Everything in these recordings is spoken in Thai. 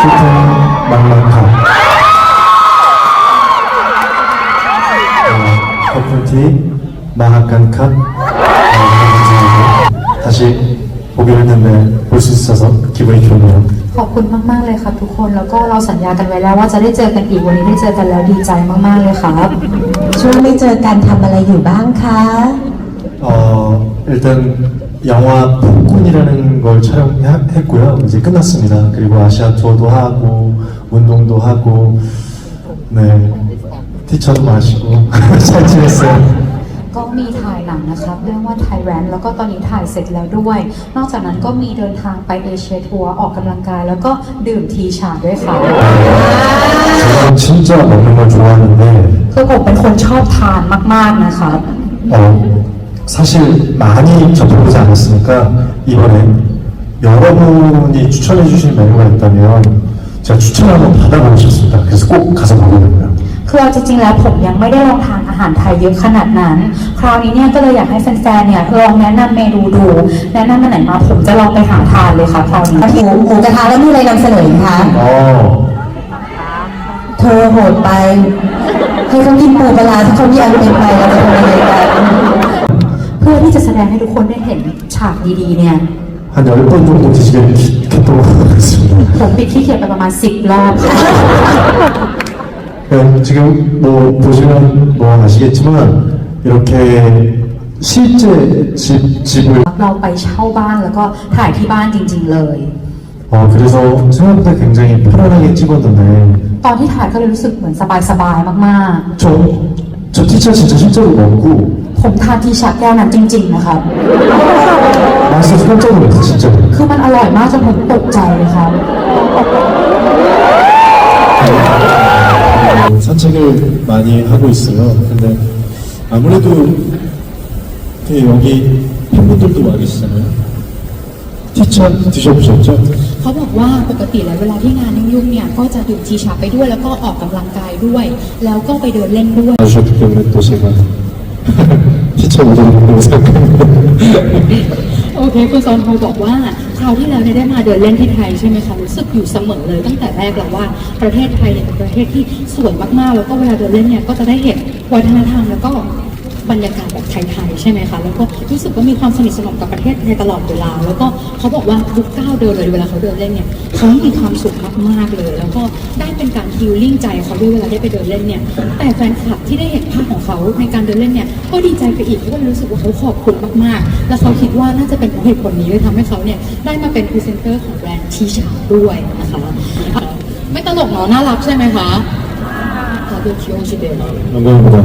คิดถึงบางๆครับเอ่อขอบคุณที่มาหากันครับเอ่อจริงๆ다시 보기로 했는데 볼 수 있어서 기분이 좋네요. ขอบคุณมาก ๆ เลยครับทุกคน แล้วก็เราสัญญากันไว้แล้วว่าจะได้เจอกันอีกวันนี้ได้เจอกันแล้วดีใจมาก ๆ เลยครับ ช่วงไม่เจอกันทำอะไรอยู่บ้างคะ 어, 일단 영화 폭군이라는 걸 촬영했고요. 이제 끝났습니다. 그리고 아시아 투어도 하고 운동도 하고 네 티처도 마시고 잘 지냈어요. ก็มีถ่ายหนังนะครับ เรื่องว่าไทยแรนแล้วก็ตอนนี้ถ่ายเสร็จแล้วด้วย นอกจากนั้นก็มีเดินทางไปเอเชียทัวร์ออกกำลังกาย แล้วก็ดื่มทีชาด้วยค่ะ 저는 진짜 먹는 걸 좋아하는데 คือผมเป็นคนชอบทานมาก ๆ นะครับ 어, 사실 많이 접해보지 않았으니까 이번에 여러분이 추천해 주신 메뉴가 있다면 제가 추천을 한번 받아보고 싶습니다. 그래서 꼭 가서 먹으려고요. คือเอาจริง ๆ แล้วผมยังไม่ได้ลองทานอาหารไทยเยอะขนาดนั้น คราวนี้เนี่ยก็เลยอยากให้แฟนๆ เนี่ยลองแนะนำเมนูดู แนะนำมาไหนมาผมจะลองไปหาทานเลยค่ะคราวนี้ หมูหมูกระทะแล้วมีอะไรนำเสนออีกคะ 어, เธอโหดไป ให้เขากินปูปลาร้าถ้าเขามีอันเป็นไปเราจะทำยังไงกัน เพื่อที่ จะแสดงให้ทุกคนได้เห็นฉากดีๆ เนี่ย 한 10번 정도 드시겠다고 하겠습니다. ผมปิดที่เขียนไปประมาณ 10 รอบค่ะ 네, 지금 뭐 보시면 뭐 아시겠지만 이렇게 실제 집, 집을 เราไปเช่าบ้านแล้วก็ถ่ายที่บ้านจริง ๆ เลย 어, 그래서 생각보다 굉장히 편안하게 찍었는데 ตอนที่ถ่ายก็เลยรู้สึกเหมือนสบายๆ มาก 저, 저 티차 진짜 실제로 먹고 ๆ ผมทานทีชาแก้วนั้นจริง ๆ นะครับ 맛있어서 깜짝 놀랐어 진짜로 คือมันอร่อยมากจนผมตกใจเลยครับ 어, 산책을 많이 하고 있어요. 근데 아무래도 그 여기 팬분들도 와 계시잖아요. 티차 드셔보셨죠? เขาบอกว่าปกติแล้วเวลาที่งานยุ่งๆ เนี่ยก็จะดื่มทีชาไปด้วยแล้วก็ออกกำลังกายด้วย แล้วก็ไปเดินเล่นด้วย 와주셨기 때문에 또 제가 ชมรมดูสักโอเคคุณซอนโฮบอกว่าคราวที่แล้วได้มาเดินเล่นที่ไทยใช่ไหมคะรู้สึกอยู่เสมอเลย ตั้งแต่แรกแล้วว่าประเทศไทยเนี่ยเป็นประเทศที่สวยมากๆ แล้วก็เวลาเดินเล่นเนี่ยก็จะได้เห็นวัฒนธรรมแล้วก็ บรรยากาศแบบไทยๆใช่ไหมคะแล้วก็รู้สึกว่ามีความสนิทสนมกับประเทศไทยตลอดเวลา แล้วก็เขาบอกว่าทุกก้าวเดินเลยเวลาเขาเดินเล่นเนี่ยเขามีความสุขมากๆเลย แล้วก็ได้เป็นการฮิลลิ่งใจเขาด้วยเวลาได้ไปเดินเล่นเนี่ยแต่แฟนคลับที่ได้เห็นภาพของเขาในการเดินเล่นเนี่ยก็ดีใจไปอีกเขาก็เลยรู้สึกว่าเขาขอบคุณมากๆ และเขาคิดว่าน่าจะเป็นเพราะเหตุผลนี้เลยทำให้เขาเนี่ยได้มาเป็นพรีเซนเตอร์ของแบรนด์ทีชาด้วยนะคะอ่ะไม่ตลกเนาะน่ารักใช่ไหมคะขอบคุณคิวชิเดะ 영광입니다.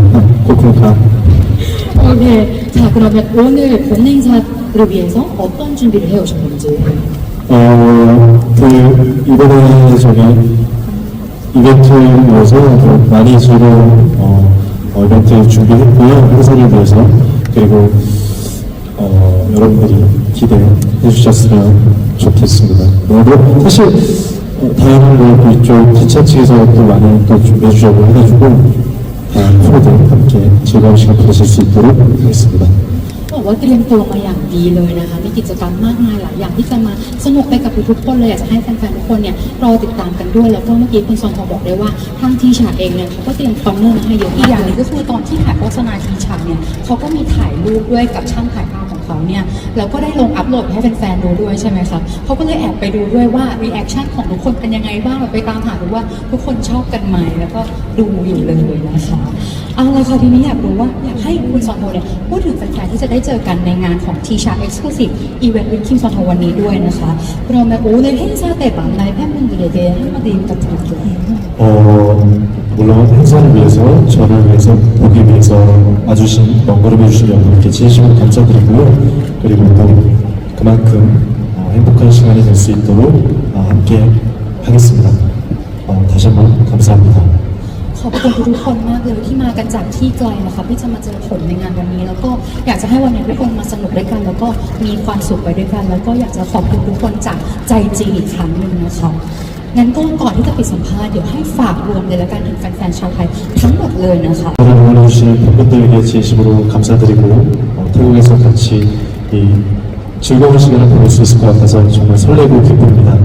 코코카. โอ เค자 그러면 오늘 본 행사를 위해서 어떤 준비를 해오셨는지 어, 그, 이번에 저기, 이벤트에서 그 많이 즐거운, 어, 어, 이벤트 준비했고요. 행사를 위해서. 그리고, 어, 여러분들이 기대해 주셨으면 좋겠습니다. 그리고 사실, 어, 다양한 걸 이쪽 기차 측에서 또 많이 또 준비해 주자고 해가지고, 다양한 프로들 함께 즐거운 시간 보내실 수 있도록 하겠습니다. บอกว่าเตรียมตัวมาอย่างดีเลยนะคะ มีกิจกรรมมากมายหลายอย่างที่จะมาสนุกไปกับทุกๆคนเลยอยากจะให้แฟนๆทุกคนเนี่ยรอติดตามกันด้วย แล้วก็เมื่อกี้คุณซอนทองบอกได้ว่าทางทีฉากเองเนี่ยเขาก็เตรียมคอนเนอร์มาให้เยอะอีกอย่างหนึงก็คือตอนที่ถ่ายโฆษณาทีฉากเนี่ยเขาก็มีถ่ายรูปด้วยกับช่างถ่ายภาพของ เาเนี่ยเราก็ได้ลงอัปโหลดให้แฟนๆดูด้วยใช่ไหมคะเขาก็เลยแอบไปดูด้วยว่ารีแอคชั่นของทุกคนเป็นยังไงบ้างไปตามหาดูว่าทุกคนชอบกันไหมแล้วก็ดูอยู่เลยนะคะเอาละค่ะทีนี้อยากรู้ว่าอยากให้คุณซอนโฮเนี่ยพูดถึงแฟนๆที่จะได้เจอกันในงานของ T-Share Exclusive Event นต์วินคิมซอนวันนี้ด้วยนะคะเรามาโอ้เลยให้ซาเตะปังในแพทย์มึงเดียเดียให้มาดีกับทุกคน 물론 행사를 위해서, 저를 위해서, 보기 위해서 와주신, 먼 걸음 해주신 여러분께 진심으로 감사드리고요. 그리고 또 그만큼 어, 행복한 시간이 될 수 있도록 어, 함께 하겠습니다. 어, 다시 한번 감사합니다. ขอบคุณทุกๆคนมากเลยที่มากันจากที่ไกลนะคะที่จะมาเจอผมในงานวันนี้ แล้วก็อยากจะให้วันนี้ทุกคนมาสนุกด้วยกัน แล้วก็มีความสุขไปด้วยกัน แล้วก็อยากจะขอบคุณทุกคนจากใจจริงอีกครั้งหนึ่งนะคะ งั้นก็ก่อนที่จะปิดสัมภาษณ์เดี๋ยวให้ฝากรวมเลยแล้วกันถึงแฟนๆชาวไทยทั้งหมดเลยนะคะ 저를 응원해주신 팬분들에게 진심으로 감사드리고 어, 태국에서 같이 이 즐거운 시간을 보낼 수 있을 것 같아서 정말 설레고 기쁩니다.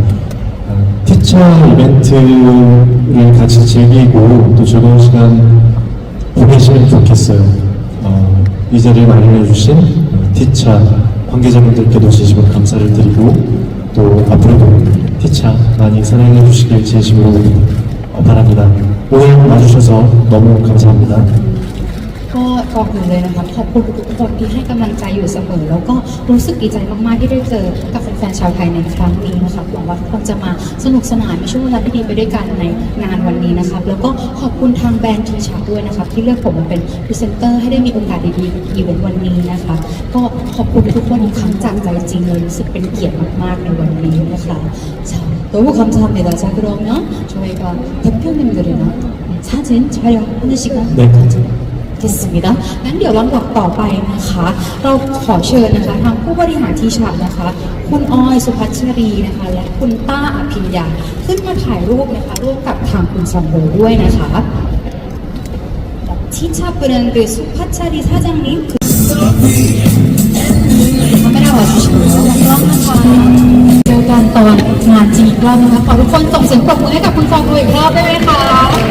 어, 티차 이벤트를 같이 즐기고 또 즐거운 시간 보내시면 좋겠어요. 어, 이 자리를 마련해주신 어, 티차 관계자분들께도 진심으로 감사를 드리고 또 앞으로도 티차 많이 사랑해 주시길 진심으로 어, 바랍니다. 오늘 와주셔서 너무 감사합니다. ก็ก่อนอื่นเลยนะคะขอบคุณทุกคนที่ให้กำลังใจอยู่เสมอ แล้วก็รู้สึกดีใจมากๆที่ได้เจอกับแฟนๆชาวไทยในครั้งนี้นะคะหวังว่าทุกคนจะมาสนุกสนานมีช่วงเวลาที่ดีไปด้วยกันในงานวันนี้นะครับแล้วก็ขอบคุณทางแบรนด์ทีชาด้วยนะครับที่เลือกผมมาเป็นพรีเซนเตอร์ให้ได้มีโอกาสดีๆกับอีเวนต์วันนี้นะคะ ก็ขอบคุณทุกคนอีกครั้งจากใจจริงเลยรู้สึกเป็นเกียรติมากๆในวันนี้นะคะ 자, 너무 감사합니다. 자, 그러면 저희가 대표님들이랑 사진 촬영하는 시간 네. 가지겠습니다. งั้นเดี๋ยวลำดับต่อไปนะคะ เราขอเชิญนะคะทางผู้บริหารทีชาร์นะคะ คุณออยสุพัชรีนะคะ และคุณต้าอภิญญาขึ้นมาถ่ายรูปนะคะ ร่วมกับทางคุณซองโฮด้วยนะคะ 티차 브랜드 수파차리 사장님 그 ไม่ได้ว่าชิวๆกล้องนะคะเจอกันตอนงานจริงอีกรอบนะคะขอทุกคนส่งเสียงปรบมือให้กับคุณฟองดูอีกรอบได้ไหมคะ